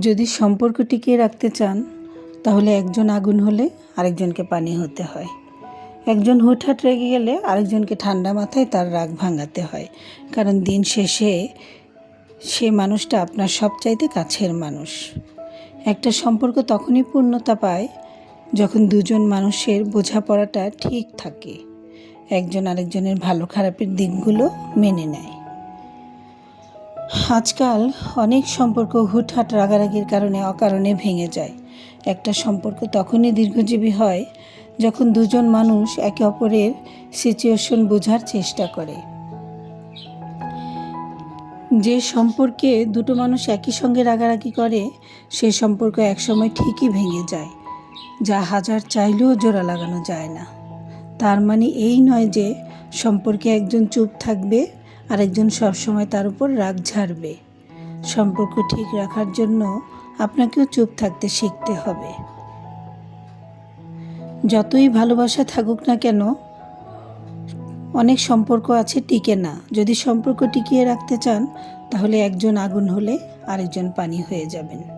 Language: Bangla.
যদি সম্পর্ক টিকিয়ে রাখতে চান, তাহলে একজন আগুন হলে আরেকজনকে পানি হতে হয়। একজন হুটহাট রেগে গেলে আরেকজনকে ঠান্ডা মাথায় তার রাগ ভাঙাতে হয়। কারণ দিন শেষে সে মানুষটা আপনার সবচাইতে কাছের মানুষ। একটা সম্পর্ক তখনই পূর্ণতা পায় যখন দুজন মানুষের বোঝাপড়াটা ঠিক থাকে। একজন আরেকজনের ভালো খারাপের দিকগুলো মেনে নেয়। আজকাল অনেক সম্পর্ক হুটহাট রাগারাগির কারণে অকারণে ভেঙে যায়। একটা সম্পর্ক তখনই দীর্ঘজীবী হয় যখন দুজন মানুষ একে অপরের সিচুয়েশন বোঝার চেষ্টা করে। যে সম্পর্কে দুটো মানুষ একই সঙ্গে রাগারাগি করে, সে সম্পর্ক একসময় ঠিকই ভেঙে যায়। যা হাজার চাইলেও জোড়া লাগানো যায় না। তার মানে এই নয় যে সম্পর্কে একজন চুপ থাকবে আরেকজন সবসময় তার উপর রাগ ঝাড়বে। সম্পর্ক ঠিক রাখার জন্য আপনাকেও চুপ থাকতে শিখতে হবে। যতই ভালোবাসা থাকুক না কেন, অনেক সম্পর্ক আছে টিকে না। যদি সম্পর্ক টিকিয়ে রাখতে চান, তাহলে একজন আগুন হলে আরেকজন পানি হয়ে যাবেন।